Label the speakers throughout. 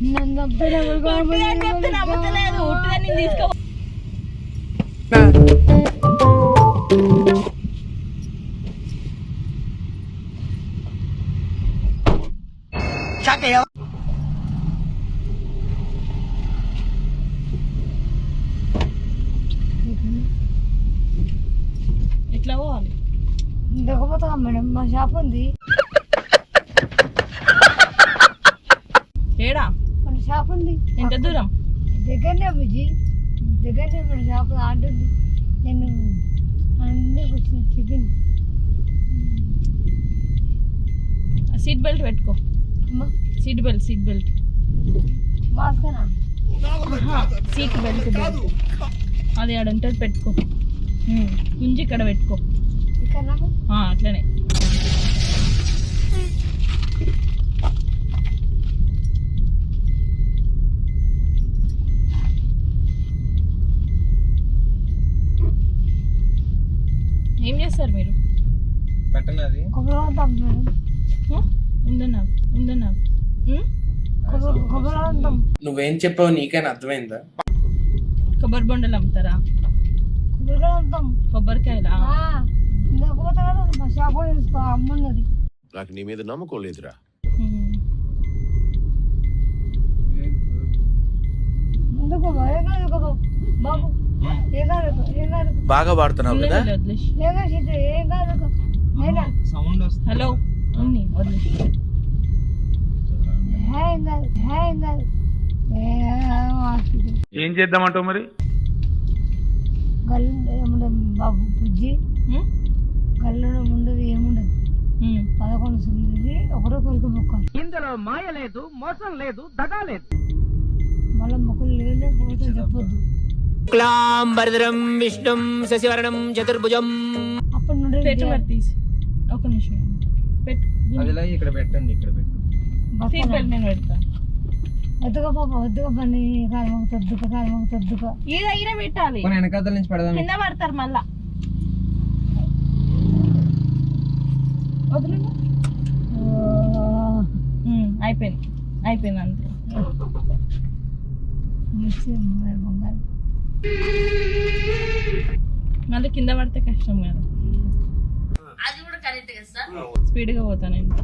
Speaker 1: నన్ను
Speaker 2: ఎట్లా పోవాలి
Speaker 1: ఇంతకపోతా మేడం మా షాప్ ఉంది
Speaker 2: ఏడా
Speaker 1: మన షాప్ ఉంది.
Speaker 2: ఎంత దూరం?
Speaker 1: దగ్గరనే బుజ్జి దగ్గరనే మన షాప్ ఆడుంది నేను అన్నీ వచ్చిన చెప్పింది
Speaker 2: సీట్ బెల్ట్ పెట్టుకో.
Speaker 1: అమ్మ.
Speaker 2: Seat belt seat belt.
Speaker 1: మాస్కనా
Speaker 2: seat belt అది ఆడ ఉంటుంది పెట్టుకో. గుంజి ఇక్కడ పెట్టుకో. అట్లనే. చేస్తారు మీరు?
Speaker 3: పెట్టనది నువ్వేం చెప్పావు నీకైనా అర్థమైందా?
Speaker 2: కొబ్బరి బొండలు అమ్ముతారా? కొబ్బరికాయలా
Speaker 4: నాకు నీ మీద నమ్మకం లేదురా.
Speaker 1: బాబు.
Speaker 5: బాగా వాడుతున్నావు
Speaker 2: ఉన్నది
Speaker 5: కదా
Speaker 2: హలో
Speaker 1: ఏం
Speaker 6: చేద్దామంటావు మరి?
Speaker 1: గల్లు ఏముండదు బాబు బుజ్జి? గల్లులో ఉండదు ఏముండదు. పదకొండు సుందరి ఒకటో కొడుకు మొక్కలు.
Speaker 6: ఇందులో మాయ లేదు మోసం లేదు దగా లేదు.
Speaker 1: మళ్ళీ మొక్కలు లేదే పోతే చెప్పొద్దు.
Speaker 7: క్లాంబరధరం విష్ణుం శశివరణం చతుర్భుజం.
Speaker 1: అప్పటి నుండి
Speaker 2: పెట్టు మరి. తీసి. ఒక నిమిషం. పెట్టు.
Speaker 3: అదిలా ఇక్కడ పెట్టండి ఇక్కడ పెట్టు.
Speaker 2: సీట్ బెల్ట్ నేను పెడతా.
Speaker 1: వద్దుగా పాప వద్దుగా పని కాలు మొక్క తద్దుక కాలు మొక్క తద్దుక
Speaker 2: ఈడ ఈడ పెట్టాలి.
Speaker 3: కొన్ని వెనకాతల నుంచి పెడదాం.
Speaker 2: కింద పడతారు మళ్ళా. అయిపోయింది. అయిపోయింది అంతే.
Speaker 1: బంగారు.
Speaker 2: మళ్ళీ కింద పడితే కష్టం కదా. స్పీడ్గా పోతా నేను.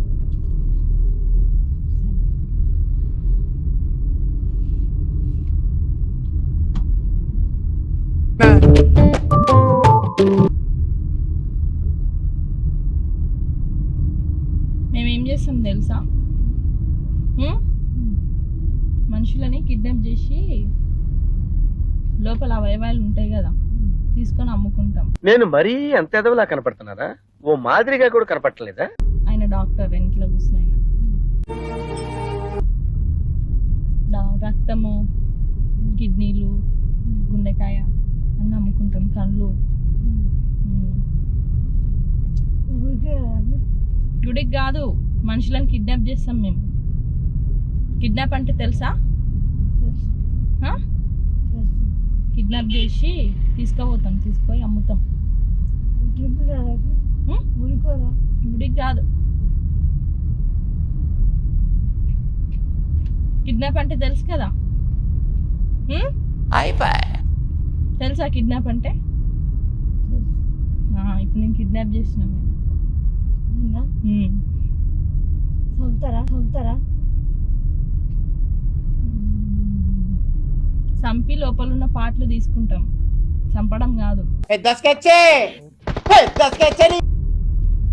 Speaker 2: లోపల అవయవాలు ఉంటాయి కదా. తీసుకొని అమ్ముకుంటాం.
Speaker 7: నేను మరీ అంత ఎదవలా కనపడుతున్నారా? ఓ మాదిరిగా కూడా కనపడలేదా
Speaker 2: ఆయన డాక్టర్ ఇంట్లో కూర్చుని ఆయన. డా- రక్తము కిడ్నీలు గుండెకాయ అన్నీ అమ్ముకుంటాం కళ్ళు. గుడికి కాదు మనుషులను కిడ్నాప్ చేస్తాం మేము. కిడ్నాప్ అంటే? తెలుసు. కిడ్నాప్ చేసి తీసుకుపోతాం తీసుకుపోయి అమ్ముతాం. గుడికి కాదు కిడ్నాప్ అంటే తెలుసు కదా? ఉం? తెలుసా కిడ్నాప్ అంటే? ఆ, ఇప్పుడు నేను కిడ్నాప్ చేసిన మేము
Speaker 1: నిన్న
Speaker 2: ఉం. చంపి లోపల ఉన్న పాటలు తీసుకుంటాం. చంపడం కాదు.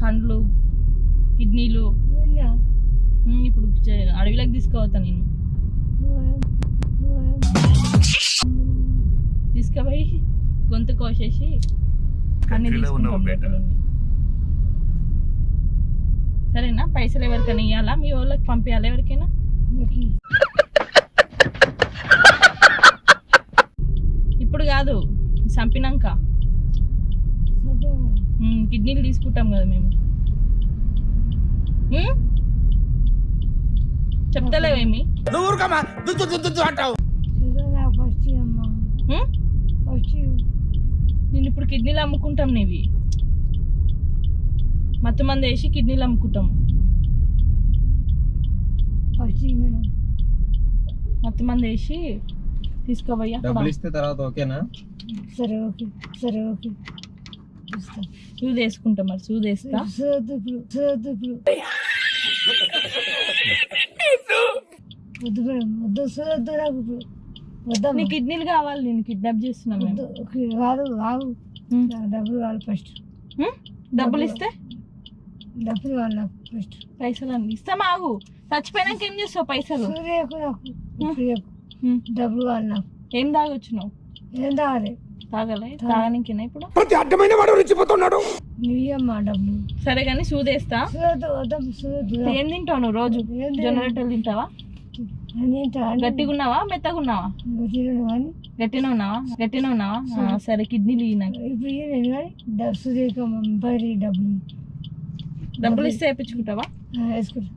Speaker 2: కండ్లు కిడ్నీలు. ఇప్పుడు చే- అడవిలోకి తీసుకుపోతా నేను. తీసుకుపోయి గొంతు కోసేసి అన్ని తీసుకుంటాం. సరేనా? పైసలు ఎవరికైనా ఇవ్వాలా మీ వాళ్ళకి పంపించాలా ఎవరికైనా
Speaker 1: నీకు
Speaker 2: ఇప్పుడు కాదు చంపినాక? కిడ్నీలు తీసుకుంటాం కదా మేము? చెప్తలేవేమి నేను ఇప్పుడు కిడ్నీలు అమ్ముకుంటాం నీవి. మత్తు మంది వేసి కిడ్నీలు అమ్ముకుంటాం. మొత్తం మంది వేసి తీసుకోబోయా
Speaker 3: డబ్బులు ఇస్తే తర్వాత ఓకేనా?
Speaker 1: సరే ఓకే. సరే ఓకే.
Speaker 2: సూది వేసుకుంటా మరి సూది వేస్తా.
Speaker 1: సోదు ఇప్పుడు సోదు ఇప్పుడు వద్దు మేడం వద్దు సోదు నాకు ఇప్పుడు వద్దాం
Speaker 2: నీ కిడ్నీలు కావాలి నేను కిడ్నాప్ చేస్తున్నా
Speaker 1: వద్దు ఓకే, కాదు. నాకు డబ్బులు కావాలి ఫస్ట్?
Speaker 2: డబ్బులు ఇస్తే?
Speaker 1: డబ్బులు కావాలి నాకు ఫస్ట్
Speaker 2: పైసలు అన్ని ఇస్తాం ఆగు. చచ్చిపోయినాక ఏం చేస్తావు పైసలు?
Speaker 1: సూర్యకు నాకు. డబ్బులు నాకు
Speaker 2: ఏం తాగొచ్చు నువ్వు
Speaker 1: ఏం తాగాలి.
Speaker 2: తాగలే? తాగనికినా ఇప్పుడు?
Speaker 5: ప్రతి అడ్డమైన వాడు రెచ్చిపోతున్నాడు.
Speaker 1: నువ్వమ్మా డబ్బులు.
Speaker 2: సరే కానీ సూదేస్తా ఏం తింటావు నువ్వు రోజు? రొట్టెలు తింటావా? గట్టిగా ఉన్నావా మెత్తగా ఉన్నావా?
Speaker 1: గట్టిగా
Speaker 2: ఉన్నావా? సరే కిడ్నీలు
Speaker 1: డబ్బులు.
Speaker 2: డబ్బులు ఇస్తే వేయించుకుంటావా?
Speaker 1: వేసుకుంటా.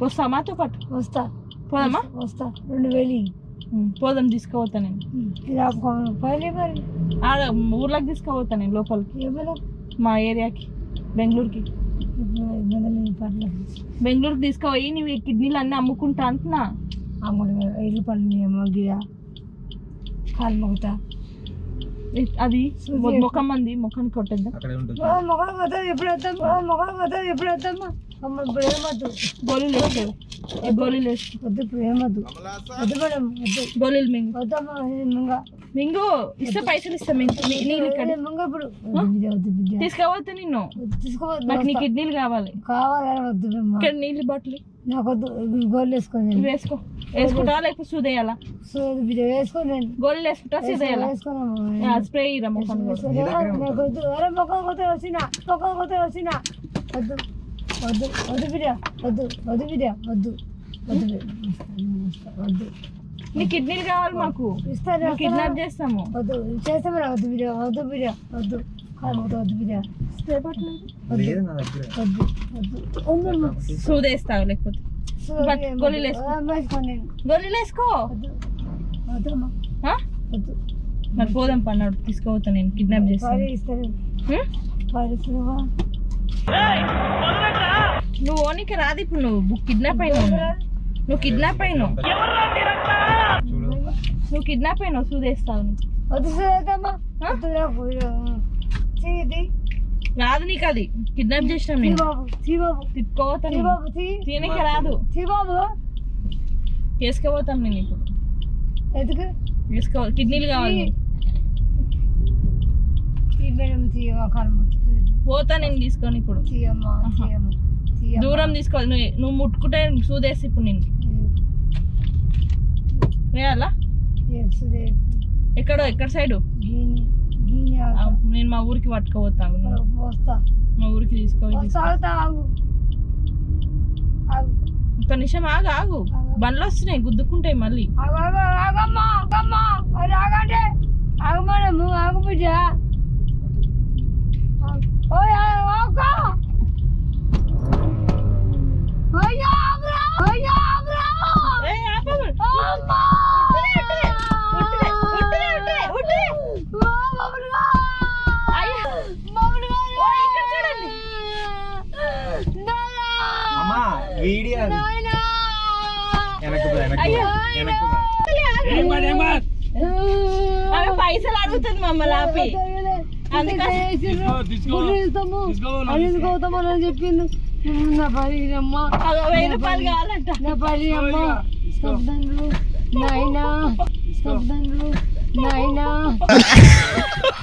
Speaker 2: వస్తా మాతో పాటు.
Speaker 1: వస్తా.
Speaker 2: పోదామా?
Speaker 1: వస్తా. రెండు వేలు
Speaker 2: పోదాం తీసుకోపోతా నేను. ఆడ ఊర్లోకి తీసుకోపోతా నేను లోపలికి. మా ఏరియాకి బెంగళూరుకి. బెంగళూరుకి తీసుకుపోయి నీవు ఈ కిడ్నీలు అన్నీ అమ్ముకుంటా అంటున్నా.
Speaker 1: అమ్ముడు ఐదు పనులు మొగ్గిదా కాలు మొగుతా.
Speaker 2: అది ముఖం మంది ముఖానికి కొట్టద్దా.
Speaker 3: అక్కడే ఉంటుంది.
Speaker 1: మొగలు పోతుంది ఎప్పుడు వద్దాం మొగలు పోతుంది ఎప్పుడు వద్దామా అమ్మ ఇప్పుడు ఏమొద్దు
Speaker 2: గోళీలు వేసుకో ఈ గోళీలు వేసుకో
Speaker 1: వద్దు ఇప్పుడు ఏమొద్దు వద్దు మేడం వద్దు.
Speaker 2: గోళీలు మింగు.
Speaker 1: వద్దమ్మా ముంగ.
Speaker 2: మింగు ఇస్తే పైసలు ఇస్తా మింగు. ఇక్కడ.
Speaker 1: ముంగ ఇప్పుడు? వద్దు బిడ్డ వద్దు బిడ్డ
Speaker 2: తీసుకపోతే నిన్ను.
Speaker 1: వద్దు, తీసుకోవద్దు
Speaker 2: నాకు నీ. కిడ్నీలు కావాలి.
Speaker 1: కావాలని వద్దు
Speaker 2: ఇక్కడ నీళ్ళు బాటిల్.
Speaker 1: నాకు వద్దు గోళ్ళు వేసుకోండి
Speaker 2: వేసుకో. వేసుకుంటా లేకపోతే సూదేయాలా?
Speaker 1: వేసుకోండి
Speaker 2: గోళీలు వేసుకుంటా సూదేయాలా?
Speaker 1: వేసుకోనమ్మా
Speaker 2: స్ప్రే ఇరా
Speaker 1: నాకు వద్దు. అరే మొక్క కొత్త వచ్చిన మొక్క కొత్త వచ్చిన. వద్దు. వద్దు వద్దు బిడ్డ వద్దు వద్దు బిడ్డ వద్దు వద్దు. వద్దు.
Speaker 2: నీ కిడ్నీలు కావాలి మాకు. నువ్వు కిడ్నాప్ చేస్తాము.
Speaker 1: వద్దు చేస్తామరా వద్దు బిడ్డ వద్దు బిడ్డ వద్దు. కాదు వద్దు వద్దు వద్దు ఉందమ్మా
Speaker 2: సూదేస్తావు లేకపోతే. గోళీలు వేసుకో. మరి పోదాం పన్నాడు తీసుకోపోతా నేను. కిడ్నాప్ చేస్తాను. నువ్వు ఓనికి రాదు ఇప్పుడు నువ్వు. కిడ్నాప్ అయినావు నువ్వు. కిడ్నాప్ అయినావు. నువ్వు కిడ్నాప్ అయినావు సూదేస్తావు
Speaker 1: ఇది.
Speaker 2: రాదు నీకు అది. కిడ్నాప్ చేసినాం నేను. రాదు. వేసుకోపోతాను నేను ఇప్పుడు.
Speaker 1: ఎందుకు?
Speaker 2: వేసుకో కిడ్నీలు కావాలి పోతా నేను తీసుకొని ఇప్పుడు. దూరం తీసుకోవాలి. నువ్వు నువ్వు ముట్టుకుంటే సూదేసి ఇప్పుడు నేను వేయాలా? ఎక్కడో ఎక్కడ సైడు? నేను మా ఊరికి పట్టుకోపోతాను మా ఊరికి తీసుకోవాలి ఒక నిమిషం ఆగు ఆగు. బండ్లు వస్తున్నాయి గుద్దుకుంటాయి మళ్ళీ.
Speaker 1: ఆగు ఆగు. ఆగమ్మా
Speaker 2: ఆమె పైసలు అడుగుతుంది మమ్మల్ని ఆపి అందుకని
Speaker 1: చెప్పింది నా పని అమ్మ
Speaker 2: వెయ్యి రూపాయలు కావాలంట.
Speaker 1: నా పని అమ్మ శబ్దంలు నాయనా నాయనా.